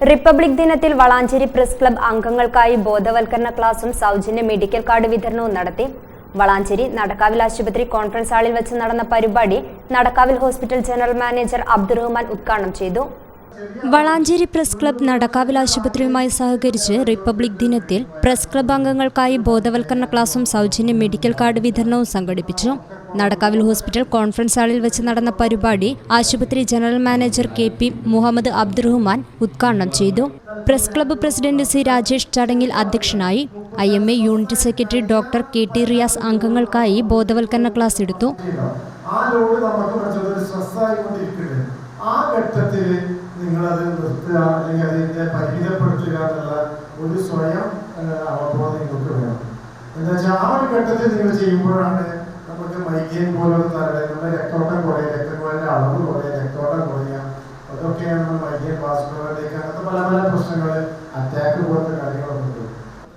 Republic ദിനത്തിൽ Valanchery press club അംഗങ്ങൾക്കായി ബോധവൽക്കരണ ക്ലാസും സൗജന്യ മെഡിക്കൽ കാർഡ് വിതരണവും നടത്തി. വളാഞ്ചേരി നടക്കാവിൽ ആശുപത്രി കോൺഫറൻസ് ഹാളിൽ വെച്ച് നടന്ന പരിപാടി നടക്കാവിൽ ഹോസ്പിറ്റൽ ജനറൽ മാനേജർ അബ്ദുറഹ്മാൻ ഉദ്ഘാടനം ചെയ്തു. വളാഞ്ചേരി പ്രസ് ക്ലബ് നടക്കാവിൽ ആശുപത്രിയുമായി സഹകരിച്ച് റിപ്പബ്ലിക് ദിനത്തിൽ പ്രസ് ക്ലബ് അംഗങ്ങൾക്കായി ബോധവൽക്കരണ ക്ലാസും സൗജന്യ മെഡിക്കൽ കാർഡ് വിതരണവും സംഘടിപ്പിച്ചു. നടക്കാവിൽ ഹോസ്പിറ്റൽ കോൺഫറൻസ് ഹാളിൽ വെച്ച് നടന്ന പരിപാടി ആശുപത്രി general manager K P Muhammad Abdurahman ഉദ്ഘാടനം ചെയ്തു. Press club president C Rajesh ചടങ്ങിൽ അധ്യക്ഷനായി I M A unit secretary doctor K T Riyas അംഗങ്ങൾക്കായി ബോധവൽക്കരണ ക്ലാസ് എടുത്തു. ആ ഘട്ടത്തിൽ നിങ്ങളത് നിർത്തുക അല്ലെങ്കിൽ അതിന്റെ പരിമിതപ്പെടുത്തുക എന്നുള്ള ഒരു സ്വയം അവബോധം നിങ്ങൾക്ക് വേണം. എന്താ വെച്ചാൽ ആ ഒരു ഘട്ടത്തിൽ നിങ്ങൾ ചെയ്യുമ്പോഴാണ് മൈഗ്രെയിൻ തരടെ നമ്മുടെ രക്തോട്ടം കുറയുക രക്തങ്ങളുടെ അളവ് കുറയുക രക്തോട്ടം കുറയുക അതൊക്കെയാണ് മൈഗ്രെയിൻ വാസ്കുലറിലേക്ക് അങ്ങനത്തെ പല പല പ്രശ്നങ്ങൾ അറ്റാക്ക് പോലത്തെ കാര്യങ്ങളൊക്കെ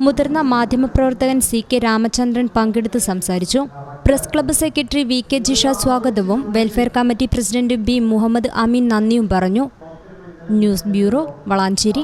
മുതിർന്ന മാധ്യമപ്രവർത്തകൻ സി കെ രാമചന്ദ്രൻ പങ്കെടുത്ത് സംസാരിച്ചു. Press club secretary V K Jisha സ്വാഗതവും welfare committee president B Muhammad Ameen നന്ദിയും പറഞ്ഞു. News bureau Valanchery.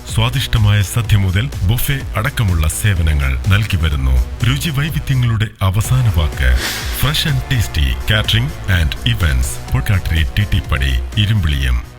സ്വാദിഷ്ടമായ സദ്യ മുതൽ ബൊഫെ അടക്കമുള്ള സേവനങ്ങൾ നൽകി വരുന്നു. രുചി വൈവിധ്യങ്ങളുടെ അവസാന വാക്ക്. Fresh and tasty catering and events. Pookattiri T T Padi Irumbiliyam.